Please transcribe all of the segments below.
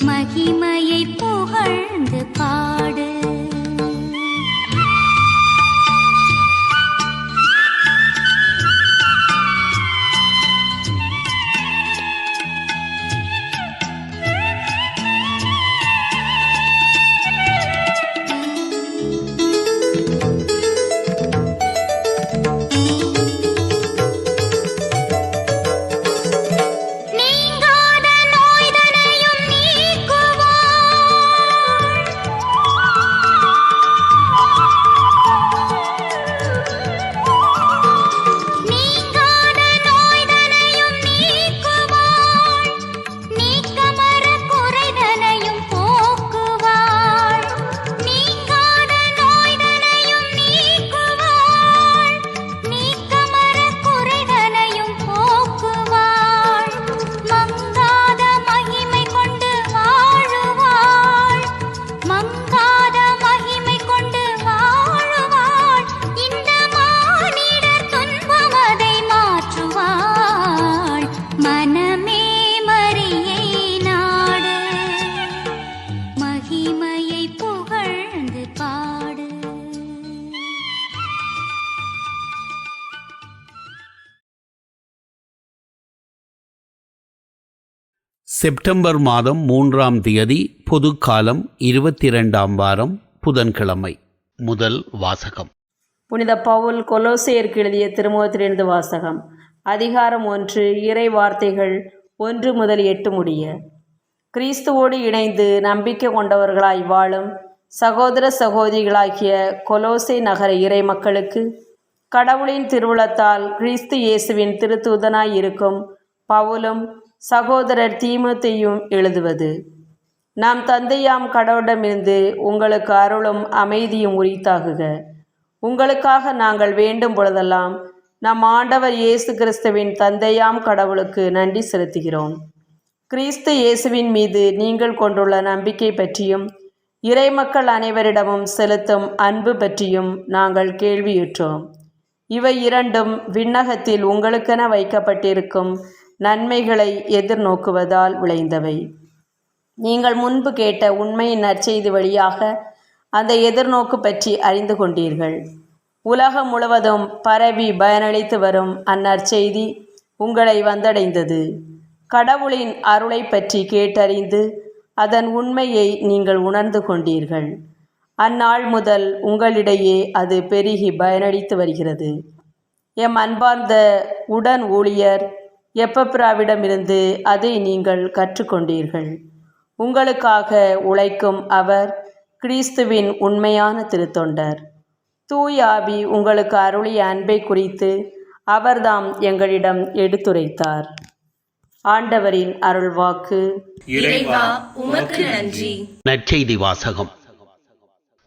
மகிமையை புகழ்ந்து பா செப்டம்பர் மாதம் மூன்றாம் தேதி பொதுக்காலம் இருபத்தி இரண்டாம் வாரம் புதன்கிழமை. முதல் வாசகம். புனித பவுல் கொலோசையருக்கு எழுதிய திருமுகத்திலிருந்து வாசகம். அதிகாரம் ஒன்று இறை வார்த்தைகள் ஒன்று முதல் எட்டு முடிய. கிறிஸ்துவோடு இணைந்து நம்பிக்கை கொண்டவர்களாய் வாழும் சகோதர சகோதரிகளாகிய கொலோசை நகர இறை மக்களுக்கு கடவுளின் திருவுளத்தால் கிறிஸ்து இயேசுவின் திருத்தூதனாய் இருக்கும் பவுலும் சகோதரர் தீமத்தையும் எழுதுவது. நாம் தந்தையாம் கடவுளிடமிருந்து உங்களுக்கு அருளும் அமைதியும் உரித்தாகுக. உங்களுக்காக நாங்கள் வேண்டும் பொழுதெல்லாம் நம் ஆண்டவர் இயேசு கிறிஸ்துவின் தந்தையாம் கடவுளுக்கு நன்றி செலுத்துகிறோம். கிறிஸ்து இயேசுவின் மீது நீங்கள் கொண்டுள்ள நம்பிக்கை பற்றியும் இறைமக்கள் அனைவரிடமும் செலுத்தும் அன்பு பற்றியும் நாங்கள் கேள்வியுற்றோம். இவை இரண்டும் விண்ணகத்தில் உங்களுக்கென வைக்கப்பட்டிருக்கும் நன்மைகளை எதிர்நோக்குவதால் விளைந்தவை. நீங்கள் முன்பு கேட்ட உண்மையின் நற்செய்தி வழியாக அந்த எதிர்நோக்கு பற்றி அறிந்து கொண்டீர்கள். உலகம் முழுவதும் பரவி பயனளித்து வரும் அந்நற்செய்தி உங்களை வந்தடைந்தது. கடவுளின் அருளை பற்றி கேட்டறிந்து அதன் உண்மையை நீங்கள் உணர்ந்து கொண்டீர்கள். அந்நாள் முதல் உங்களிடையே அது பெருகி பயனளித்து வருகிறது. எம் அன்பார்ந்த உடன் ஊழியர் எப்பப்ராவிடமிருந்து அதை நீங்கள் கற்றுக்கொண்டீர்கள்? உங்களுக்காக உழைக்கும் அவர் கிறிஸ்துவின் உண்மையான திருத்தொண்டர். தூய் ஆவி உங்களுக்கு அருளிய அன்பை குறித்து அவர்தாம் எங்களிடம் எடுத்துரைத்தார். ஆண்டவரின் அருள்வாக்கு. இறைவா உமக்கு நன்றி. நற்செய்தி வாசகம்.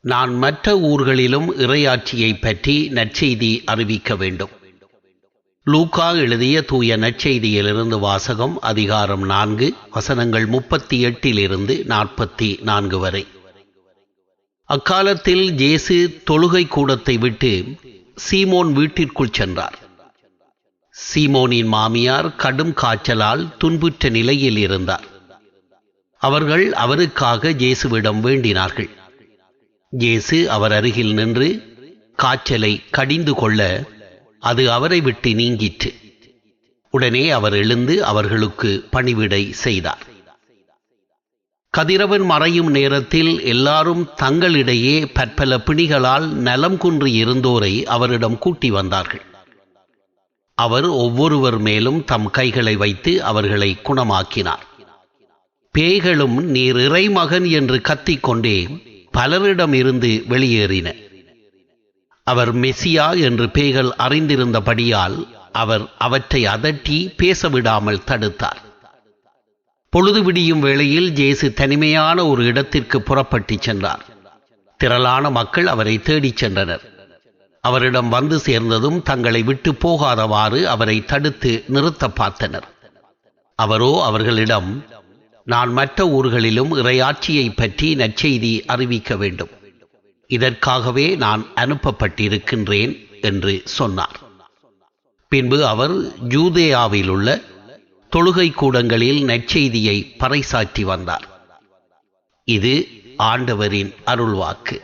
நான் மற்ற ஊர்களிலும் இறையாட்சியை பற்றி நற்செய்தி அறிவிக்க வேண்டும். லூக்கா எழுதிய தூய நற்செய்தியிலிருந்து வாசகம் அதிகாரம் நான்கு வசனங்கள் முப்பத்தி எட்டிலிருந்து நாற்பத்தி நான்கு வரை. அக்காலத்தில் ஜேசு தொழுகை கூடத்தை விட்டு சீமோன் வீட்டிற்குள் சென்றார். சீமோனின் மாமியார் கடும் காய்ச்சலால் துன்புற்ற நிலையில் இருந்தார். அவர்கள் அவருக்காக ஜேசுவிடம் வேண்டினார்கள். ஜேசு அவர் அருகில் நின்று காய்ச்சலை கடிந்து கொள்ள அது அவரை விட்டு நீங்கிற்று. உடனே அவர் எழுந்து அவர்களுக்கு பணிவிடை செய்தார். கதிரவன் மறையும் நேரத்தில் எல்லாரும் தங்களிடையே பற்பல பிணிகளால் நலம் குன்று இருந்தோரை அவரிடம் கூட்டி வந்தார்கள். அவர் ஒவ்வொருவர் மேலும் தம் கைகளை வைத்து அவர்களை குணமாக்கினார். பேய்களும் நீர் இறைமகன் என்று கத்திக்கொண்டே பலரிடமிருந்து வெளியேறின. அவர் மெசியா என்று பேய்கள் அறிந்திருந்தபடியால் அவர் அவற்றை அதட்டி பேசவிடாமல் தடுத்தார். பொழுது விடியும் வேளையில் ஜேசு தனிமையான ஒரு இடத்திற்கு புறப்பட்டுச் சென்றார். திரளான மக்கள் அவரை தேடிச் சென்றனர். அவரிடம் வந்து சேர்ந்ததும் தங்களை விட்டு போகாதவாறு அவரை தடுத்து நிறுத்த பார்த்தனர். அவரோ அவர்களிடம் நான் மற்ற ஊர்களிலும் இறையாட்சியை பற்றி நற்செய்தி அறிவிக்க வேண்டும். இதற்காகவே நான் அனுப்பப்பட்டிருக்கின்றேன் என்று சொன்னார். பின்பு அவர் ஜூதேயாவில் உள்ள தொழுகை கூடங்களில் நற்செய்தியை பறைசாற்றி வந்தார். இது ஆண்டவரின் அருள்வாக்கு.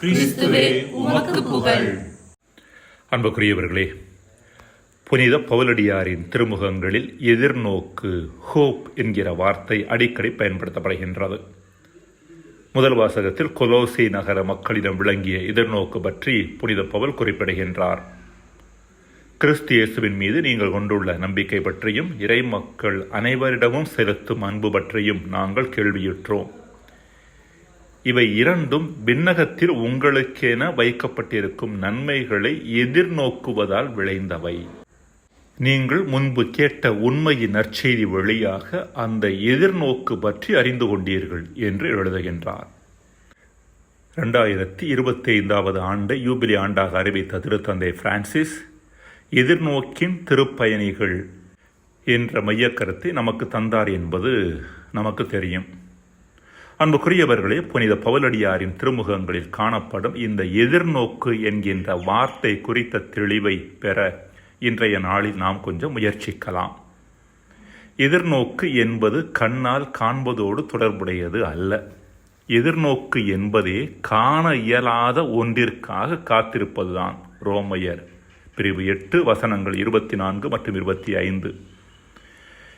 கிறிஸ்துவே உமக்கு புகழ். அன்புக்குரியவர்களே புனித பவுலடியாரின் திருமுகங்களில் எதிர்நோக்கு ஹோப் என்கிற வார்த்தை அடிக்கடி பயன்படுத்தப்படுகின்றது. முதல் வாசகத்தில் கொலோசி நகர மக்களிடம் விளங்கிய எதிர்நோக்கு பற்றி புனித பவல் குறிப்பிடுகின்றார். கிறிஸ்து இயேசுவின் மீது நீங்கள் கொண்டுள்ள நம்பிக்கை பற்றியும் இறை மக்கள் அனைவரிடமும் செலுத்தும் அன்பு பற்றியும் நாங்கள் கேள்வியுற்றோம். இவை இரண்டும் விண்ணகத்தில் உங்களுக்கென வைக்கப்பட்டிருக்கும் நன்மைகளை எதிர்நோக்குவதால் விளைந்தவை. நீங்கள் முன்பு கேட்ட உண்மையின் நற்செய்தி வழியாக அந்த எதிர்நோக்கு பற்றி அறிந்து கொண்டீர்கள் என்று எழுதுகின்றார். ரெண்டாயிரத்தி இருபத்தி ஐந்தாவது ஆண்டை யூபிலி ஆண்டாக அறிவித்த திருத்தந்தை பிரான்சிஸ் எதிர்நோக்கின் திருப்பயணிகள் என்ற மையக்கருத்தை நமக்கு தந்தார் என்பது நமக்கு தெரியும். அன்புக்குரியவர்களே புனித பவலடியாரின் திருமுகங்களில் காணப்படும் இந்த எதிர்நோக்கு என்கின்ற வார்த்தை குறித்த தெளிவை பெற இன்றைய நாளில் நாம் கொஞ்சம் முயற்சிக்கலாம். எதிர்நோக்கு என்பது கண்ணால் காண்பதோடு தொடர்புடையது அல்ல. எதிர்நோக்கு என்பதே காண இயலாத ஒன்றிற்காக காத்திருப்பதுதான் ரோமையர். பிரிவு எட்டு வசனங்கள் இருபத்தி நான்கு மற்றும் இருபத்தி ஐந்து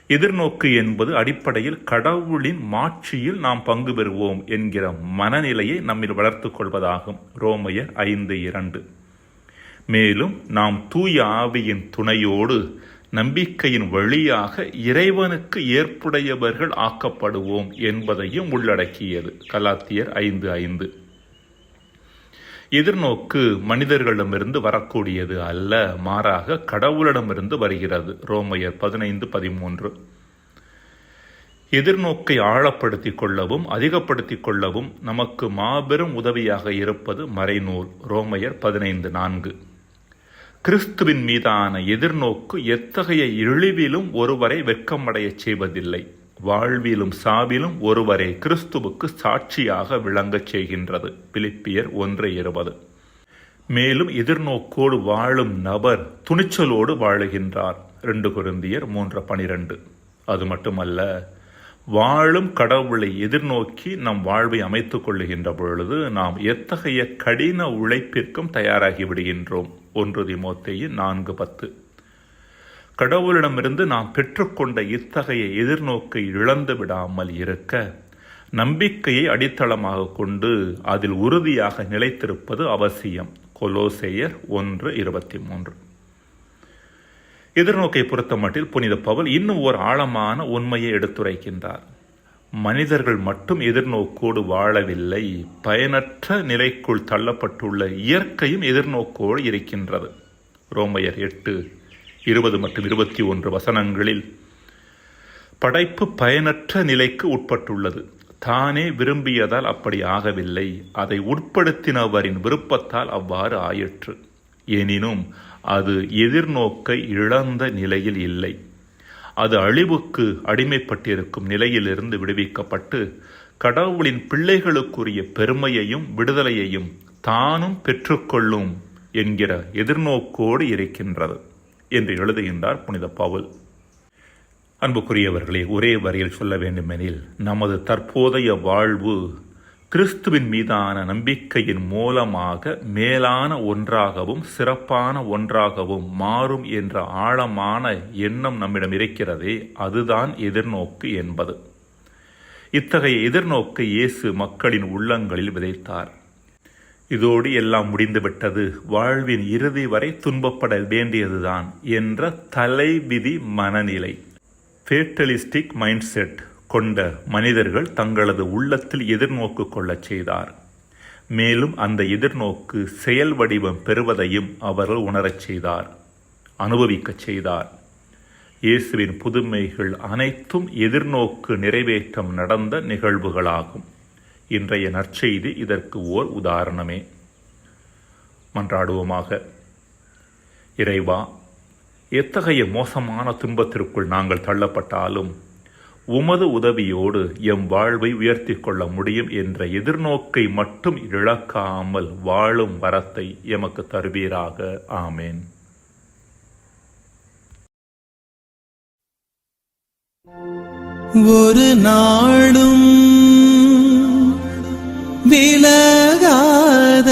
எதிர்நோக்கு என்பது அடிப்படையில் கடவுளின் மாட்சியில் நாம் பங்கு பெறுவோம் என்கிற மனநிலையை நம்மில் வளர்த்து கொள்வதாகும். ரோமையர் ஐந்து இரண்டு. மேலும் நாம் தூய ஆவியின் துணையோடு நம்பிக்கையின் வழியாக இறைவனுக்கு ஏற்புடையவர்கள் ஆக்கப்படுவோம் என்பதையும் உள்ளடக்கியது. கலாத்தியர் ஐந்து ஐந்து. எதிர்நோக்கு மனிதர்களிடமிருந்து வரக்கூடியது அல்ல மாறாக கடவுளிடமிருந்து வருகிறது. ரோமையர் பதினைந்து பதிமூன்று. எதிர்நோக்கை ஆழப்படுத்திக் கொள்ளவும் அதிகப்படுத்திக் கொள்ளவும் நமக்கு மாபெரும் உதவியாக இருப்பது மறைநூல். ரோமையர் பதினைந்து நான்கு. கிறிஸ்துவின் மீதான எதிர்நோக்கு எத்தகைய இழிவிலும் ஒருவரை வெட்கமடையச் செய்வதில்லை. வாழ்விலும் சாவிலும் ஒருவரை கிறிஸ்துவுக்கு சாட்சியாக விளங்கச் செய்கின்றது. பிலிப்பியர் ஒன்று இருபது. மேலும் எதிர்நோக்கோடு வாழும் நபர் துணிச்சலோடு வாழுகின்றார். ரெண்டு குருந்தியர் மூன்று பனிரெண்டு. அது மட்டுமல்ல வாழும் கடவுளை எதிர்நோக்கி நம் வாழ்வை அமைத்துக் கொள்ளுகின்ற பொழுது நாம் எத்தகைய கடின உழைப்பிற்கும் தயாராகி விடுகின்றோம். ஒன்று திமோத்தேயு நான்கு பத்து. கடவுளிடமிருந்து நாம் பெற்றுக்கொண்ட இத்தகைய எதிர்நோக்கை இழந்து விடாமல் இருக்க நம்பிக்கையை அடித்தளமாக கொண்டு அதில் உறுதியாக நிலைத்திருப்பது அவசியம். கொலோசேயர் ஒன்று இருபத்தி மூன்று. எதிர்நோக்கை பொறுத்தமட்டில் புனித பவுல் இன்னும் ஓர் ஆழமான உண்மையை எடுத்துரைக்கின்றார். மனிதர்கள் மட்டும் எதிர்நோக்கோடு வாழவில்லை. பயனற்ற நிலைக்குள் தள்ளப்பட்டுள்ள இயற்கையும் எதிர்நோக்கோடு இருக்கின்றது. ரோமையர் எட்டு இருபது மற்றும் இருபத்தி ஒன்று வசனங்களில் படைப்பு பயனற்ற நிலைக்கு உட்பட்டுள்ளது. தானே விரும்பியதால் அப்படி ஆகவில்லை. அதை உட்படுத்தினவரின் விருப்பத்தால் அவ்வாறு ஆயிற்று. எனினும் அது எதிர்நோக்கை இழந்த நிலையில் இல்லை. அது அழிவுக்கு அடிமைப்பட்டிருக்கும் நிலையிலிருந்து விடுவிக்கப்பட்டு கடவுளின் பிள்ளைகளுக்குரிய பெருமையையும் விடுதலையையும் தானும் பெற்றுக்கொள்ளும் என்கிற எதிர்நோக்கோடு இருக்கின்றது என்று எழுதுகின்றார் புனித பவுல். அன்புக்குரியவர்களே ஒரே வரியில் சொல்ல வேண்டுமெனில் நமது தற்போதைய வாழ்வு கிறிஸ்துவின் மீதான நம்பிக்கையின் மூலமாக மேலான ஒன்றாகவும் சிறப்பான ஒன்றாகவும் மாறும் என்ற ஆழமான எண்ணம் நம்மிடம் இருக்கிறதே அதுதான் எதிர்நோக்கு என்பது. இத்தகைய எதிர்நோக்கை இயேசு மக்களின் உள்ளங்களில் விதைத்தார். இதோடு எல்லாம் முடிந்துவிட்டது. வாழ்வின் இறுதி வரை துன்பப்பட வேண்டியதுதான் என்ற தலைவிதி மனநிலை. ஃபேட்டலிஸ்டிக் மைண்ட் செட் கொண்ட மனிதர்கள் தங்களது உள்ளத்தில் எதிர்நோக்கு கொள்ளச் செய்தார். மேலும் அந்த எதிர்நோக்கு செயல் வடிவம் பெறுவதையும் அவர்கள் உணரச் செய்தார் அனுபவிக்கச் செய்தார். இயேசுவின் புதுமைகள் அனைத்தும் எதிர்நோக்கு நிறைவேற்றம் நடந்த நிகழ்வுகளாகும். இன்றைய நற்செய்தி இதற்கு ஓர் உதாரணமே. மன்றாடுவோமாக இறைவா எத்தகைய மோசமான துன்பத்திற்குள் நாங்கள் தள்ளப்பட்டாலும் உமது உதவியோடு எம் வாழ்வை உயர்த்தி கொள்ள முடியும் என்ற எதிர்நோக்கை மட்டும் இழக்காமல் வாழும் வரத்தை எமக்கு தருவீராக. ஆமேன். ஒரு நாளும் விலகாத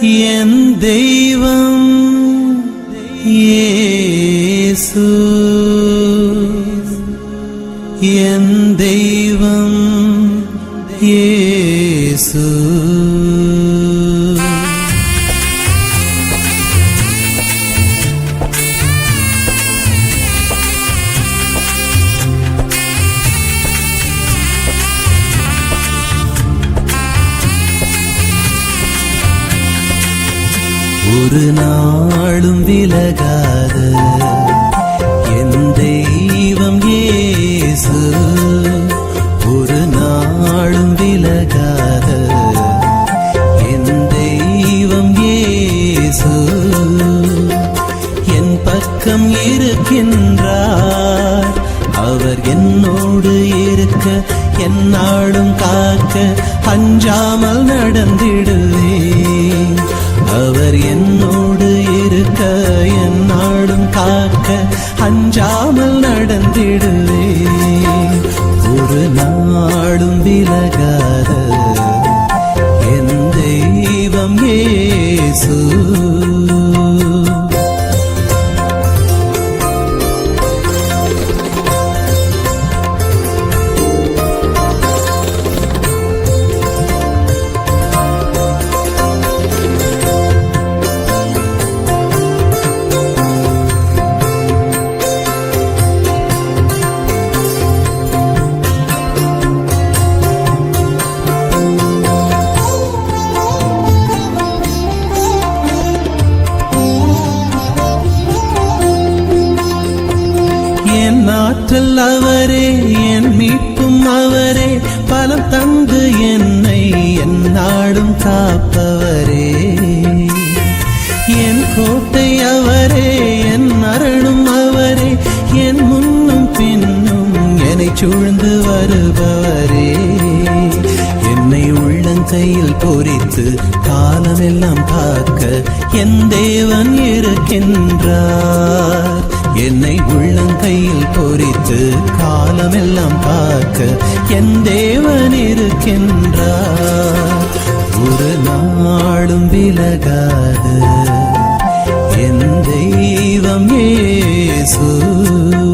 என் தெய்வம் ஏசு. என் தெய்வம் ஏசு. கொண்டு வருபவரே என்னை உள்ளங்கையில் பொறித்து காலமெல்லாம் காக்க என் தேவன் இருக்கின்றார். என்னை உள்ளங்கையில் பொறித்து காலமெல்லாம் பார்க்க என் தேவன் இருக்கின்றார். ஒரு நாளும் விலகாது. என் தெய்வம் ஏசு.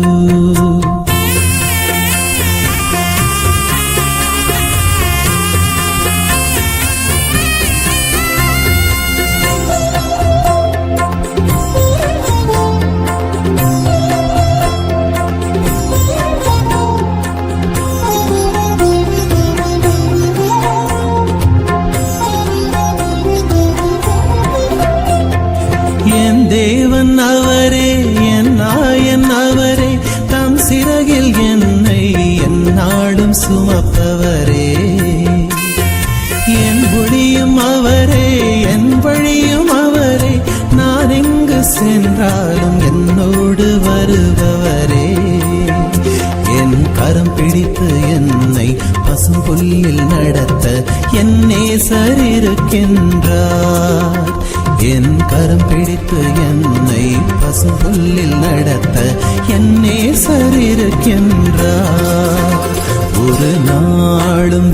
சுமப்பவரே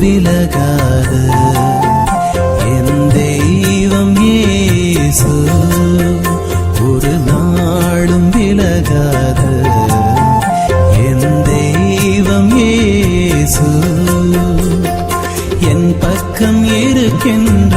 விலகாத. என் தெய்வம் ஏசு ஒரு நாளும் விலகாத. என் தெய்வம் ஏசு என் பக்கம் இருக்கின்ற